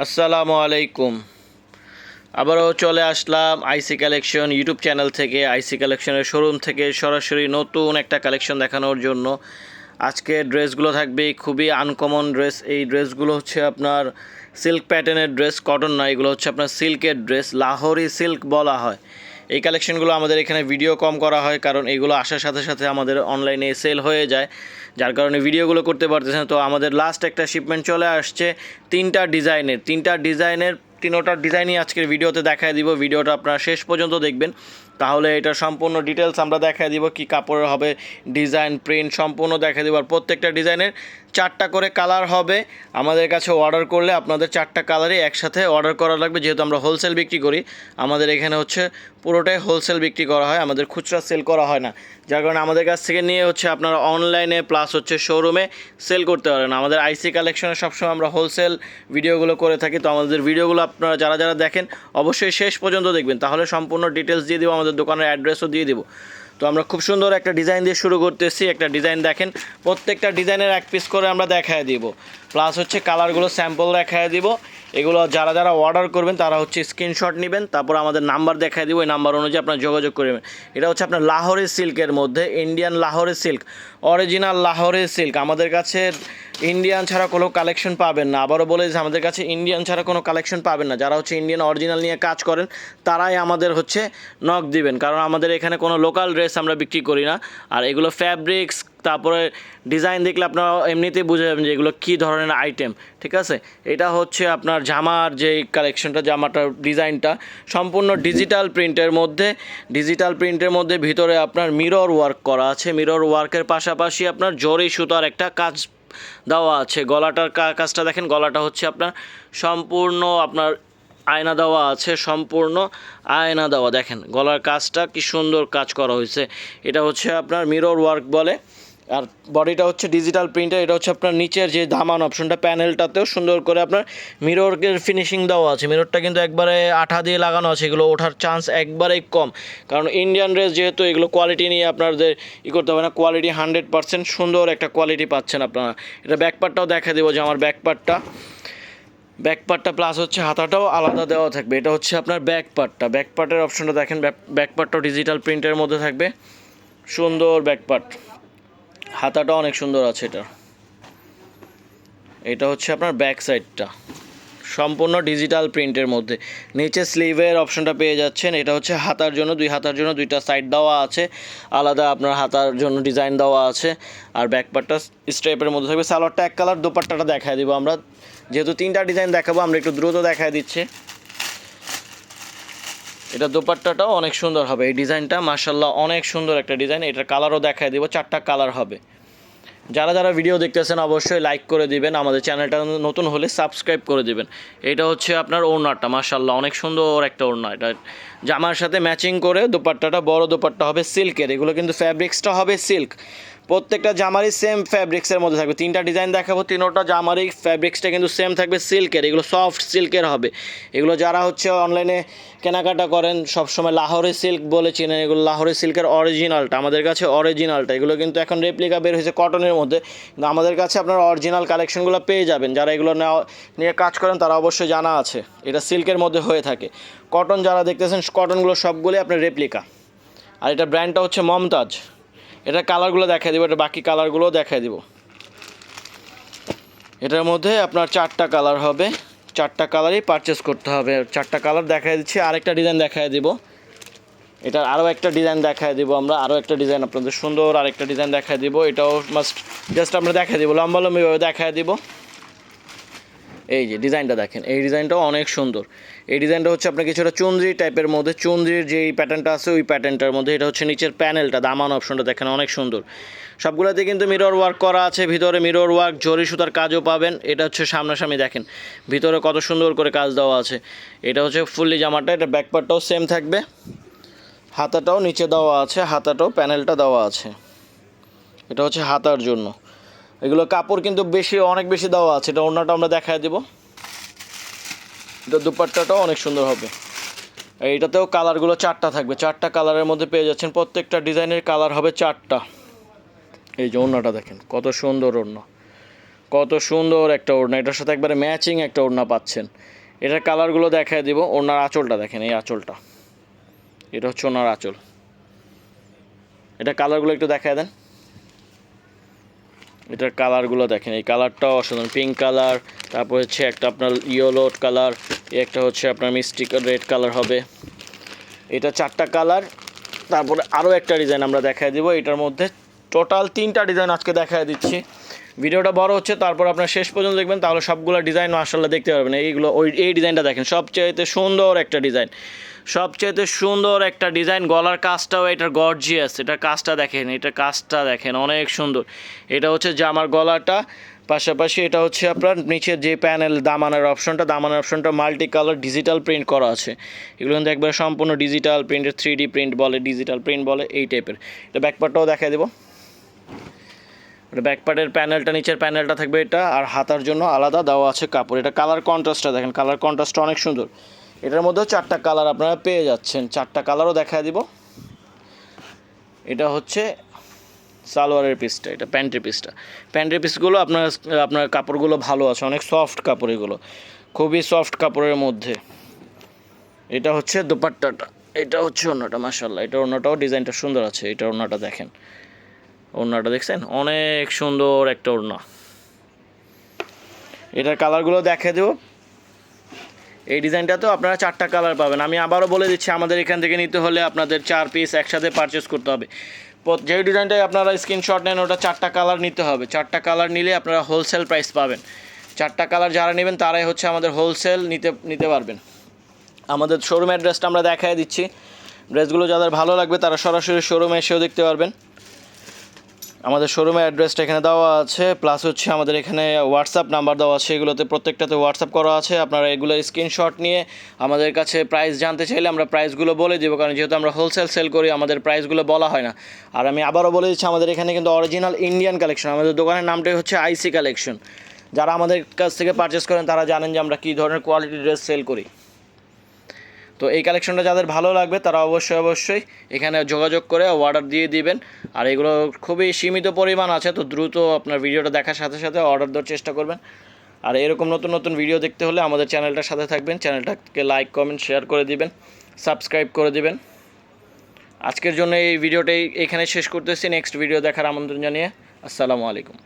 আসসালামু আলাইকুম। আবারও চলে আসলাম আইসি কালেকশন ইউটিউব চ্যানেল থেকে। আইসি কালেকশনের শোরুম থেকে সরাসরি নতুন একটা কালেকশন দেখানোর জন্য। আজকে ড্রেসগুলো থাকবে, খুবই আনকমন ড্রেস এই ড্রেসগুলো হচ্ছে আপনার সিল্ক প্যাটার্নের ড্রেস কটন না, এগুলো হচ্ছে আপনার সিল্কের ড্রেস লাহোরি সিল্ক বলা হয়। এই কালেকশনগুলো আমাদের এখানে ভিডিও কম করা হয়, কারণ এগুলো আসার সাথে সাথে আমাদের অনলাইনে সেল হয়ে যায়। যার কারণে ভিডিওগুলো করতে পারতেছে না। তো আমাদের লাস্ট একটা শিপমেন্ট চলে আসছে তিনটা ডিজাইনের। তিনটা ডিজাইনের, তিনোটা ডিজাইনই আজকের ভিডিওতে দেখায় দিব। ভিডিওটা আপনারা শেষ পর্যন্ত দেখবেন। তাহলে এটা সম্পূর্ণ ডিটেলস আমরা দেখায় দিব, কি কাপড়ের হবে ডিজাইন প্রিন্ট সম্পূর্ণ দেখায় দিব। আর প্রত্যেকটা ডিজাইনের চারটা করে কালার হবে। আমাদের কাছে অর্ডার করলে আপনাদের চারটা কালারই একসাথে অর্ডার করা লাগবে। যেহেতু আমরা হোলসেল বিক্রি করি, আমাদের এখানে হচ্ছে পুরোটাই হোলসেল বিক্রি করা হয়। আমাদের খুচরা সেল করা হয় না। যার কারণে আমাদের কাছ থেকে নিয়ে হচ্ছে আপনারা অনলাইনে প্লাস হচ্ছে শোরুমে সেল করতে পারেন। আমাদের আইসি কালেকশনে সবসময় আমরা হোলসেল ভিডিওগুলো করে থাকি। তো আমাদের ভিডিওগুলো আপনারা যারা যারা দেখেন, অবশ্যই শেষ পর্যন্ত দেখবেন। তাহলে সম্পূর্ণ ডিটেলস দিয়ে দেবো, আমাদের দোকানের অ্যাড্রেসও দিয়ে দিব। তো আমরা খুব সুন্দর একটা ডিজাইন দিয়ে শুরু করতেছি। একটা ডিজাইন দেখেন, প্রত্যেকটা ডিজাইনের এক পিস করে আমরা দেখায় দিব। প্লাস হচ্ছে কালারগুলো স্যাম্পল দেখায় দিব। এগুলো যারা যারা অর্ডার করবেন, তারা হচ্ছে স্ক্রিনশট নেবেন, তারপর আমাদের নাম্বার দেখায় দিব। ওই নাম্বার অনুযায়ী আপনার যোগাযোগ করবেন এটা হচ্ছে আপনার লাহোরের সিল্কের মধ্যে ইন্ডিয়ান লাহোরের সিল্ক অরিজিনাল লাহোরের সিল্ক আমাদের কাছে ইন্ডিয়ান ছাড়া কোনো কালেকশন পাবেন না। আবারও বলে যে আমাদের কাছে ইন্ডিয়ান ছাড়া কোনো কালেকশন পাবেন না। যারা হচ্ছে ইন্ডিয়ান অরিজিনাল নিয়ে কাজ করেন, তারাই আমাদের হচ্ছে নক দিবেন। কারণ আমাদের এখানে কোনো লোকাল ড্রেস আমরা বিক্রি করি না। আর এগুলো ফ্যাব্রিক্স তারপরে ডিজাইন দেখলে আপনারা এমনিতেই বুঝে যাবেন যে এগুলো কী ধরনের আইটেম ঠিক আছে? এটা হচ্ছে আপনার জামার যে কালেকশনটা জামাটার ডিজাইনটা সম্পূর্ণ ডিজিটাল প্রিন্টের মধ্যে ডিজিটাল প্রিন্টের মধ্যে ভিতরে আপনার মিরর ওয়ার্ক করা আছে। মিরর ওয়ার্কের পাশাপাশি আপনার জরি সুতার একটা কাজ দেওয়া আছে। গলাটার কাজটা দেখেন, গলাটা হচ্ছে আপনার সম্পূর্ণ আপনার আয়না দেওয়া আছে, সম্পূর্ণ আয়না দেওয়া। দেখেন, গলার কাজটা কি সুন্দর কাজ করা হয়েছে। এটা হচ্ছে আপনার মিরর ওয়ার্ক বলে। আর বডিটা হচ্ছে ডিজিটাল প্রিন্টার এটা হচ্ছে আপনার নিচের যে দামান অপশনটা প্যানেলটাতেও সুন্দর করে আপনার মিররের ফিনিশিং দেওয়া আছে। মিররটা কিন্তু একবারে আঠা দিয়ে লাগানো আছে, এগুলো ওঠার চান্স একবারেই কম। কারণ ইন্ডিয়ান ড্রেস যেহেতু এগুলো কোয়ালিটি নিয়ে আপনাদের ই করতে হবে না কোয়ালিটি হান্ড্রেড পার্সেন্ট সুন্দর একটা কোয়ালিটি পাচ্ছেন আপনারা। এটা ব্যাকপার্টটাও দেখা দেবো যে আমার ব্যাকপার্টটা ব্যাক পার্টটা প্লাস হচ্ছে হাতাটাও আলাদা দেওয়া থাকবে। এটা হচ্ছে আপনার ব্যাক পার্টটা ব্যাক পার্টের অপশনটা দেখেন ব্যাক পার্টটাও ডিজিটাল প্রিন্টের মধ্যে থাকবে। সুন্দর ব্যাক পার্ট হাতাটা অনেক সুন্দর আছে এটা। এটা হচ্ছে আপনার ব্যাক সাইডটা সম্পূর্ণ ডিজিটাল প্রিন্টের মধ্যে। নিচে স্লিভের অপশনটা পেয়ে যাচ্ছেন। এটা হচ্ছে হাতার জন্য, দুই হাতার জন্য দুইটা সাইড দেওয়া আছে। আলাদা আপনার হাতার জন্য ডিজাইন দেওয়া আছে। আর ব্যাকপারটা স্টেপের মধ্যে থাকবে। সালোয়ারটা এক কালার দোপাট্টাটা দেখায় দিব আমরা। যেহেতু তিনটা ডিজাইন দেখাবো, আমরা একটু দ্রুত দেখায় দিচ্ছি। এটা দোপাট্টাটাও অনেক সুন্দর হবে। এই ডিজাইনটা মার্শাল্লাহ অনেক সুন্দর একটা ডিজাইন। এটার কালারও দেখায় দিব, চারটা কালার হবে। যারা যারা ভিডিও দেখতেছেন অবশ্যই লাইক করে দিবেন, আমাদের চ্যানেলটা নতুন হলে সাবস্ক্রাইব করে দিবেন। এটা হচ্ছে আপনার ওড়নাটা মার্শাল্লাহ অনেক সুন্দর একটা ওড়না। এটা জামার সাথে ম্যাচিং করে দোপাট্টাটা, বড় দোপাট্টা হবে সিল্কের। এগুলো কিন্তু ফ্যাব্রিক্সটা হবে সিল্ক। প্রত্যেকটা জামারই সেম ফ্যাব্রিক্সের মধ্যে থাকবে। তিনটা ডিজাইন দেখাবো, তিনোটা জামারই ফ্যাব্রিক্সটা কিন্তু সেম থাকবে সিল্কের এগুলো সফট সিল্কের হবে। এগুলো যারা হচ্ছে অনলাইনে কেনাকাটা করেন, সবসময় লাহোরি সিল্ক বলে চেনেন, এগুলো লাহোরি সিল্কের অরিজিনালটা আমাদের কাছে অরিজিনালটা এগুলো কিন্তু এখন রেপ্লিকা বের হয়েছে কটনের মধ্যে। কিন্তু আমাদের কাছে আপনার অরিজিনাল কালেকশনগুলো পেয়ে যাবেন। যারা এগুলো নেওয়া, নিয়ে কাজ করেন, তারা অবশ্যই জানা আছে। এটা সিল্কের মধ্যে হয়ে থাকে। কটন যারা দেখতেছেন কটনগুলো সবগুলোই আপনার রেপ্লিকা আর এটা ব্র্যান্ডটা হচ্ছে মমতাজ। এটা কালারগুলো দেখাই দিব, এটা বাকি কালারগুলো দেখাই দিব। এটার মধ্যে আপনার চারটা কালার হবে, চারটা কালারই পারচেস করতে হবে। চারটা কালার দেখাই দিচ্ছি, আরেকটা ডিজাইন দেখাই দিব। এটার আরও একটা ডিজাইন দেখায় দিব আমরা, আরও একটা ডিজাইন আপনাদের সুন্দর আরেকটা ডিজাইন দেখায় দিব। এটাও মাস্ট জাস্ট আমরা দেখাই দিব, লম্বা লম্বিভাবে দেখায় দিব। এই যে ডিজাইনটা দেখেন, এই ডিজাইনটাও অনেক সুন্দর। এই ডিজাইনটা হচ্ছে আপনার কিছুটা চুনরি টাইপের মধ্যে চুনরির যে প্যাটার্নটা আছে ওই প্যাটার্নটার মধ্যে, এটা হচ্ছে নিচের প্যানেলটা দামান অপশনটা দেখেন, অনেক সুন্দর। সবগুলোতে কিন্তু মিরর ওয়ার্ক করা আছে, ভিতরে মিরর ওয়ার্ক জরি সুতার কাজও পাবেন, এটা হচ্ছে সামনাসামনি দেখেন, ভিতরে কত সুন্দর করে কাজ দেওয়া আছে। এটা হচ্ছে ফুললি জামাটা, এটা ব্যাকপার্টটাও সেম থাকবে, হাতাটাও নিচে দেওয়া আছে, হাতাটাও প্যানেলটা দেওয়া আছে। এটা হচ্ছে হাতার জন্য। এগুলো কাপড় কিন্তু বেশি, অনেক বেশি দেওয়া আছে। এটা অন্যটা আমরা দেখায় দেবো। এটা দুপাট্টাটাও অনেক সুন্দর হবে। এইটাতেও কালারগুলো চারটা থাকবে। চারটা কালারের মধ্যে পেয়ে যাচ্ছেন প্রত্যেকটা ডিজাইনের কালার হবে চারটা। এই যে ওড়নাটা দেখেন, কত সুন্দর ওড়না। কত সুন্দর একটা ওড়না। এটার সাথে একবারে ম্যাচিং একটা ওড়না পাচ্ছেন। এটার কালারগুলো দেখায় দিব। ওড়নার আঁচলটা দেখেন, এই আঁচলটা। এটা হচ্ছে ওনার আঁচল। এটা কালারগুলো একটু দেখায় দেন। এটার কালারগুলো দেখেন, এই কালারটাও অসাধারণ। পিঙ্ক কালার, তারপর হচ্ছে একটা আপনার ইয়েলো কালার একটা হচ্ছে আপনার মিষ্টি রেড কালার হবে। এটা চারটা কালার, তারপরে আরও একটা ডিজাইন আমরা দেখায় দিব। এটার মধ্যে টোটাল তিনটা ডিজাইন আজকে দেখায় দিচ্ছি। ভিডিওটা বড় হচ্ছে, তারপর আপনার শেষ পর্যন্ত দেখবেন, তাহলে সবগুলো ডিজাইন মাসাল্লাহ দেখতে পারবেন। এইগুলো ওই, এই ডিজাইনটা দেখেন, সবচাইতে সুন্দর একটা ডিজাইন সবচাইতে সুন্দর একটা ডিজাইন গলার কাজটাও এটার গর্জিয়াস এটার কাজটা দেখেন, এটার কাজটা দেখেন, অনেক সুন্দর। এটা হচ্ছে জামার গলাটা, পাশাপাশি এটা হচ্ছে আপনার নিচে যে প্যানেল দামানের অপশনটা দামানের অপশনটা মাল্টি কালার ডিজিটাল প্রিন্ট করা আছে। এগুলো কিন্তু একবারে সম্পূর্ণ ডিজিটাল প্রিন্টের থ্রি ডি প্রিন্ট বলে ডিজিটাল প্রিন্ট বলে, এই টাইপের এটা ব্যাকপার্টটাও দেখাই দেবো। ব্যাকপার্টের প্যানেলটা নিচের প্যানেলটা থাকবে এটা আর হাতার জন্য আলাদা দেওয়া আছে কাপড়। এটা কালার কন্ট্রাস্টটা দেখেন কালার কন্ট্রাস্টটা অনেক সুন্দর। এটার মধ্যেও চারটা কালার আপনারা পেয়ে যাচ্ছেন। চারটা কালারও দেখায় দিব। এটা হচ্ছে সালোয়ারের পিসটা এটা প্যান্টের পিসটা প্যান্টের পিসগুলো আপনার আপনার কাপড়গুলো ভালো আছে, অনেক সফট কাপড় এগুলো। খুবই সফট কাপড়ের মধ্যে। এটা হচ্ছে দোপাট্টাটা। এটা হচ্ছে অন্যটা মাসাল্লাহ এটা অন্যটাও ডিজাইনটা সুন্দর আছে। এটা অন্যটা দেখেন। ওড়নাটা দেখছেন? অনেক সুন্দর একটা ওড়না। এটার কালারগুলো দেখে দেবো। এই ডিজাইনটাতেও আপনারা চারটা কালার পাবেন। আমি আবারও বলে দিচ্ছি, আমাদের এখান থেকে নিতে হলে আপনাদের চার পিস একসাথে পারচেস করতে হবে। যে ডিজাইনটাই আপনারা স্ক্রিনশট নেন, ওটা চারটা কালার নিতে হবে। চারটা কালার নিলে আপনারা হোলসেল প্রাইস পাবেন। চারটা কালার যারা নেবেন, তারাই হচ্ছে আমাদের হোলসেল নিতে নিতে পারবেন। আমাদের শোরুম অ্যাড্রেসটা আমরা দেখাই দিচ্ছি। ড্রেসগুলো যাদের ভালো লাগবে, তারা সরাসরি শোরুমে এসেও দেখতে পারবেন। আমাদের শোরুমের অ্যাড্রেসটা এখানে দেওয়া আছে প্লাস হচ্ছে আমাদের এখানে হোয়াটসঅ্যাপ নাম্বার দেওয়া আছে, এগুলোতে প্রত্যেকটাতে হোয়াটসঅ্যাপ করা আছে। আপনারা এগুলো স্ক্রিনশট নিয়ে আমাদের কাছে প্রাইস জানতে চাইলে আমরা প্রাইসগুলো বলে দেবো, কারণ যেহেতু আমরা হোলসেল সেল করি, আমাদের প্রাইসগুলো বলা হয় না। আর আমি আবারও বলে দিচ্ছি, আমাদের এখানে কিন্তু অরিজিনাল ইন্ডিয়ান কালেকশন আমাদের দোকানের নামটাই হচ্ছে আইসি কালেকশন যারা আমাদের কাছ থেকে পারচেস করেন, তারা জানেন যে আমরা কী ধরনের কোয়ালিটি ড্রেস সেল করি। তো এই কালেকশনটা যাদের ভালো লাগবে, তারা অবশ্যই অবশ্যই এখানে যোগাযোগ করে অর্ডার দিয়ে দিবেন। আর এগুলো খুবই সীমিত পরিমাণ আছে, তো দ্রুত আপনার ভিডিওটা দেখার সাথে সাথে অর্ডার দেওয়ার চেষ্টা করবেন। আর এরকম নতুন নতুন ভিডিও দেখতে হলে আমাদের চ্যানেলটার সাথে থাকবেন। চ্যানেলটাকে লাইক কমেন্ট শেয়ার করে দিবেন। সাবস্ক্রাইব করে দিবেন। আজকের জন্য এই ভিডিওটাই এখানে শেষ করতেছি। নেক্সট ভিডিও দেখার আমন্ত্রণ জানিয়ে আসসালামু আলাইকুম।